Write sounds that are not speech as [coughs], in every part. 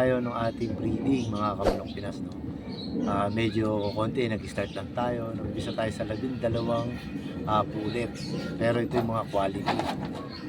tayo ng ating breeding mga kamanok Pinas. No? Ah, medyo konti, nag-start lang tayo. Nag-umpisa tayo sa labindalawang uh, pulit. Pero ito yung mga quality.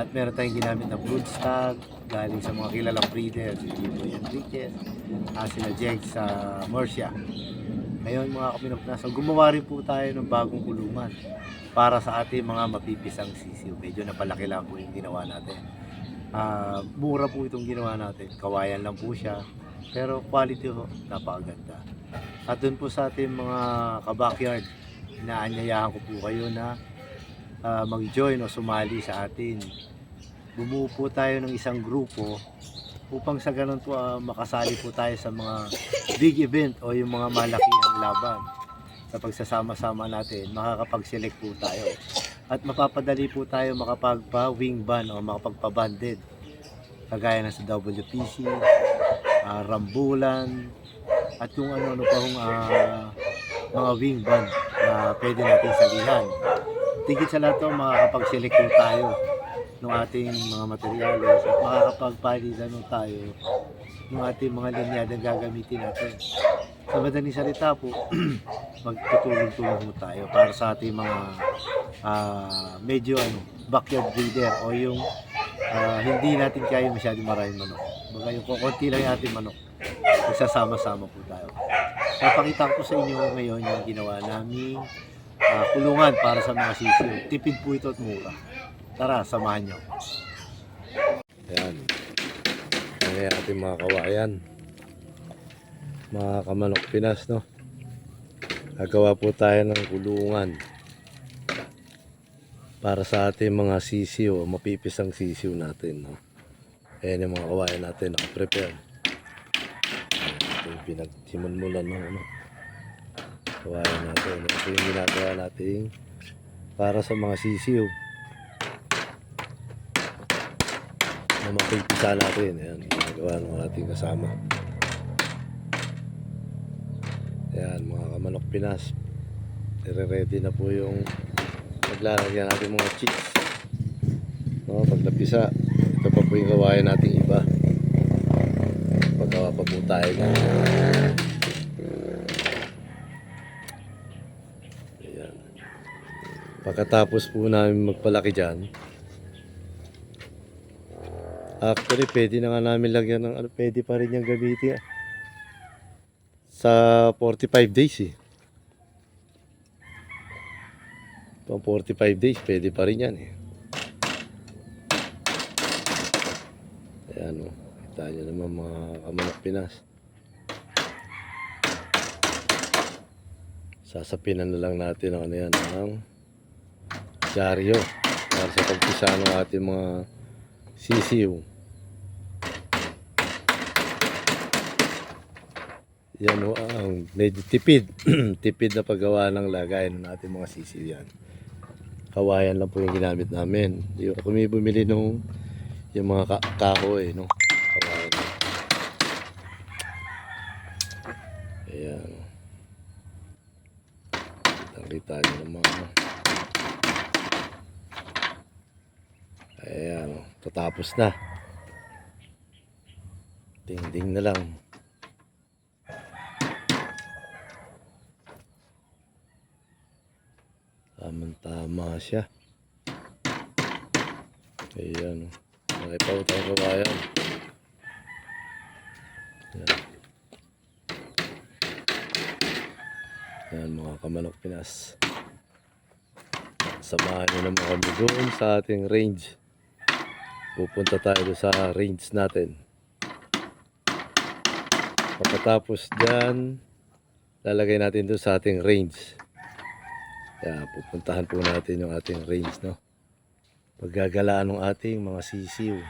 At meron tayong ginamit na brood stag galing sa mga kilalang breeder. Si Jimbo Enriquez, uh, sila Jeg sa Murcia. Ngayon mga kaminok na, so gumawa rin po tayo ng bagong kulungan para sa ating mga mapipisang sisiw. Medyo napalaki lang po yung ginawa natin. Ah, mura po itong ginawa natin. Kawayan lang po siya. Pero quality ho, napakaganda. At dun po sa ating mga kabakyard, inaanyayahan ko po kayo na ah, mag-join o sumali sa atin. Bumuo po tayo ng isang grupo upang sa ganun po ah, makasali po tayo sa mga big event o yung mga malakihang laban sa pagsasama-sama natin, makakapag-select po tayo. At mapapadali po tayo makapagpa-wing ban o makapagpa-banded. Kagaya na sa WPC, ah, Rambulan, at yung ano-ano pa hong ah, mga wing ban na pwede natin salihan. Tigit sa lahat to, makakapag-select po tayo ng ating mga materyales at makakapagpalitan tayo ng ating mga linyadang gagamitin natin. Sa madaling salita po, [clears throat] magtutulong-tulong po tayo para sa ating mga ah, medyo ano, backyard breeder o yung ah, hindi natin kaya masyadong maraming manok. Baga yung kukunti lang yung ating manok. Magsasama-sama po tayo. Papakita ko sa inyo ngayon yung ginawa naming ah, kulungan para sa mga sisiyo. Tipid po ito at mura. Tara, samahan nyo. Ayan. Ayan ating mga kawayan. Mga kamanok Pinas, no? Gagawa po tayo ng kulungan para sa ating mga sisiw, mapipisang sisiw natin, no? Ayan yung mga kawayan natin, nakaprepare. Ito yung pinagsimulan ng ano, kawayan natin. Ito yung ginagawa natin para sa mga sisiw. na mapipisa natin. Ayan, ginagawa ng ating kasama. Ayan, mga kamanok Pinas. Nire-ready na po yung paglalagyan natin mga chicks. No, pag napisa, ito pa po yung gawain nating iba. Paggawa pa po tayo ng Ayan. Pagkatapos po namin magpalaki dyan, Actually, pwede na nga namin lagyan ng ano, pwede pa rin yung gamitin. Sa 45 days eh. Pang 45 days, pwede pa rin yan eh. Ayan o. Kita nyo naman mga kamanok Pinas. Sasapinan na lang natin ang ano yan, ang dyaryo. Para sa pagpisa ng ating mga sisiw. Yan o, ang medyo tipid. [clears throat] tipid na paggawa ng lagayan ng mga sisiw yan. Kawayan lang po yung ginamit namin. Yung kami bumili nung yung mga ka kahoy, no? Kawayan. Ayan. Kitang-kita nyo naman. Ayan, o. tatapos na. Ding-ding na lang. Tamang-tama siya. Ayan. o. May pa tayong kawayan. Ayan. Ayan mga kamanok Pinas. Samahan nyo naman kami doon sa ating range. Pupunta tayo sa range natin. Pagkatapos dyan, lalagay natin doon sa ating range. Kaya pupuntahan po natin yung ating range, no? Paggagalaan ng ating mga sisiw.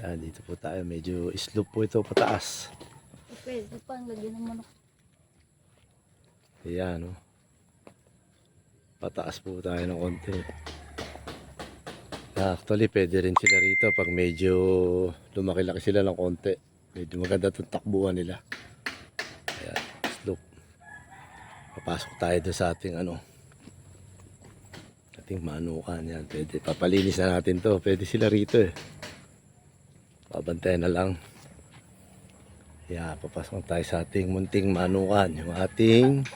Yan, dito po tayo. Medyo slope po ito pataas. Pwede pang lagyan ng manok. Ayan, no? Pataas po tayo ng konti. Actually, pwede rin sila rito pag medyo lumaki-laki sila ng konti. Medyo maganda itong takbuhan nila. Ayan, slope. Papasok tayo doon sa ating ano, ating manukan. Yan, pwede. Papalinis na natin to. Pwede sila rito eh. Babantayan na lang. Yeah, papasok tayo sa ating munting manukan. Yung ating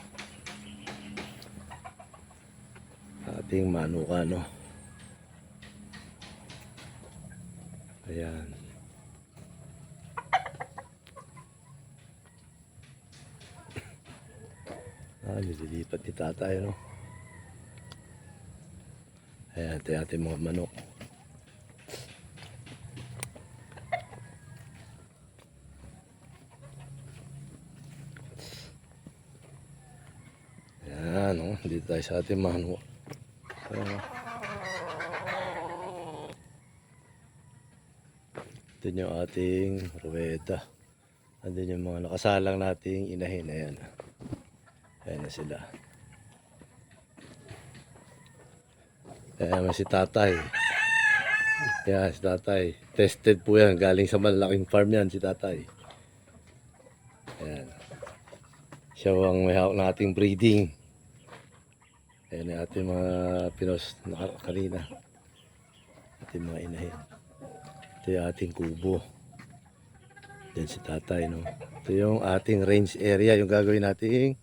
ating manukan, no? Ayan. Ah, nililipat ni tatay, no? Ayan, ito ating mga manok. Ayan, no? Dito tayo sa ating manok. Ayan, no? Ito yung ating ruweta. Andun yung mga nakasalang nating inahin. Ayan. Ayan na sila. Ayan si tatay. Ayan si tatay. Tested po yan. Galing sa malaking farm yan si tatay. Ayan. Siya ang may hawak ng ating breeding. Ayan yung ating mga pinos na kanina. Ating mga inahin. Ito yung ating kubo. Yan si tatay, no? Ito yung ating range area, yung gagawin nating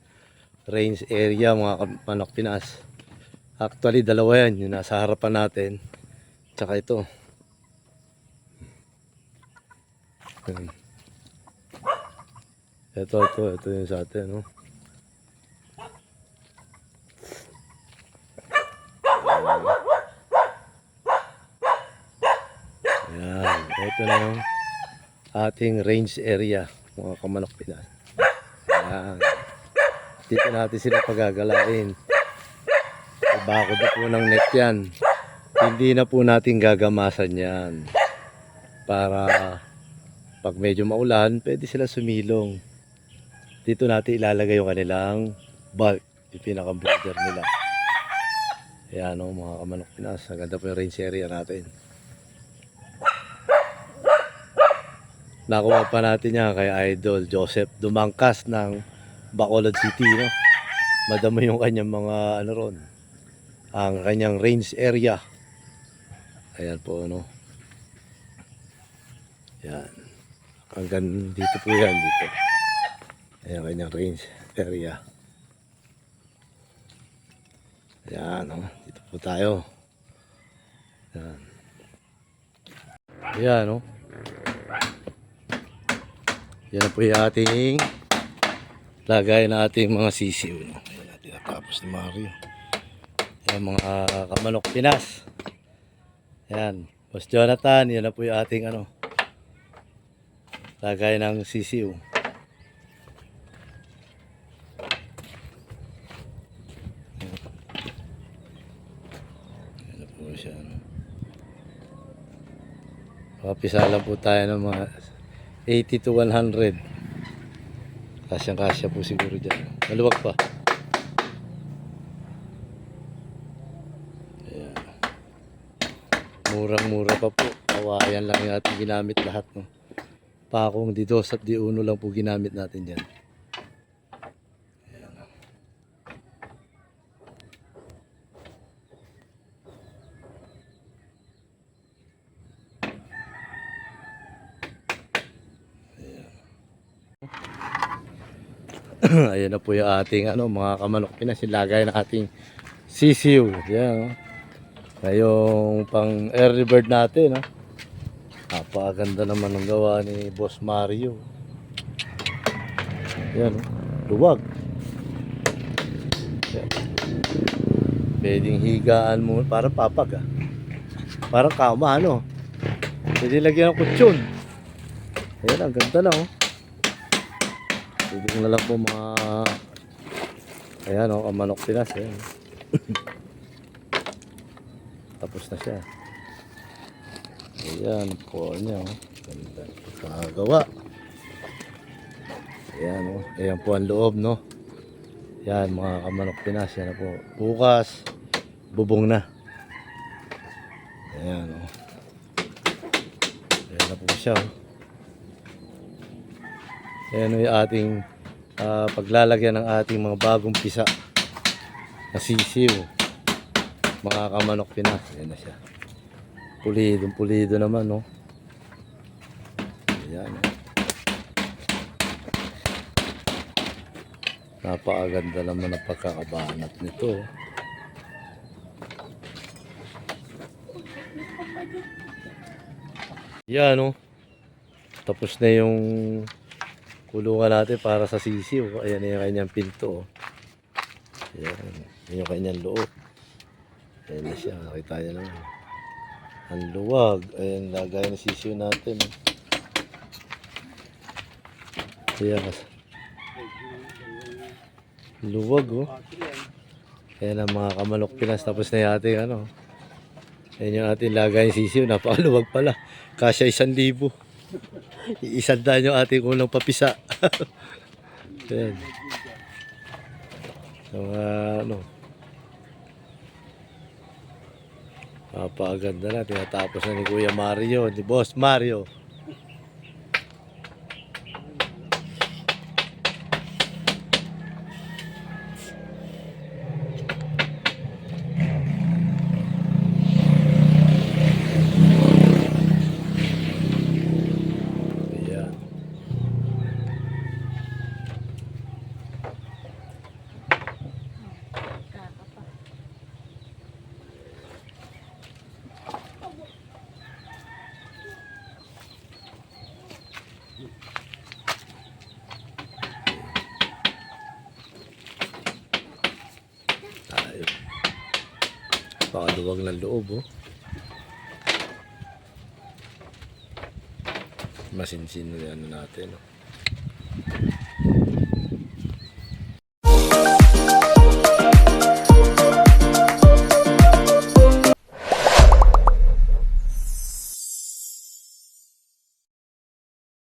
range area, mga manok Pinas. Actually, dalawa yan, yung nasa harapan natin. Tsaka ito. Ito, ito, ito yung sa atin, no? Yan, ito na yung ating range area, mga kamanok Pinas. Yan. Dito natin sila pagagalain. Bako na po ng net yan. Hindi na po natin gagamasan yan. Para pag medyo maulan, pwede sila sumilong. Dito natin ilalagay yung kanilang bulk, yung pinaka-breeder nila. Ayan o mga kamanok Pinas. Ang ganda po yung range area natin. Nakuha pa natin yan kay Idol Joseph Dumangkas ng Bacolod City, no? Madamo yung kanyang mga ano ron. Ang kanyang range area. Ayan po, no? Yan. Hanggang dito po yan, dito. Ayan, kanyang range area. Ayan, no? Dito po tayo. Ayan. Ayan, no? Yan po yung ating lagay na ating mga sisiw. No? Ayan natin natapos ni Mario. Yan mga kamanok Pinas. Yan. Boss Jonathan, yan na po yung ating ano, lagay ng sisiw. Yan na po siya. No? Papisa lang po tayo ng mga 80 to 100. Kasyang kasya po siguro dyan. Maluwag pa. Ayan. Murang-mura pa po. Kawayan lang yung ating ginamit lahat. No? Pakong di dos at di uno lang po ginamit natin dyan. Ayan na po yung ating ano, mga kamanok pinasilagay na ating sisiw. Yan. Oh. Ngayong pang early bird natin. Oh. Napakaganda naman ng gawa ni Boss Mario. Yan. Oh. Luwag. Yan. Pwedeng higaan mo. Parang papag ah. Parang kama ano. Pwede lagyan ng kutsyon. Ayan, ang ganda lang oh. Pwede na lang po mga Ayan o, oh, kamanok Pinas Ayan. [coughs] Tapos na siya Ayan po niya oh. Ganda Pagkagawa Ayan o, oh. ayan po ang loob no Ayan mga kamanok Pinas Yan na po, bukas Bubong na Ayan o Ayan na po siya oh. Ayan yung ating ah, paglalagyan ng ating mga bagong pisa na sisiw. mga kamanok Pinas. Ayan na siya. Pulido, pulido naman, no? Ayan. oh. Napakaganda naman ang pagkakabanat nito. Yan, no? Tapos na yung kulungan natin para sa sisiw. Ayan na yung kanyang pinto. oh. Ayan. Yan yung kanyang loob. Ayan na siya. Nakita niya naman. Ang luwag. Ayan, lagay na sisiw natin. oh. Ayan. Luwag, oh. Ayan ang mga kamalok pinas. Tapos na yung ano. Ayan yung ating lagay ng sisiw. Napakaluwag pala. Kasya isang libo. Iisandaan yung ating unang papisa. [laughs] Ayan. So, ah, ano. Napakaganda na. Tinatapos na ni Kuya Mario. Ni Boss Mario. Ayan. Kaka pa. Tayo. Pakaluwag ng loob, oh. Masinsin na ano natin, oh.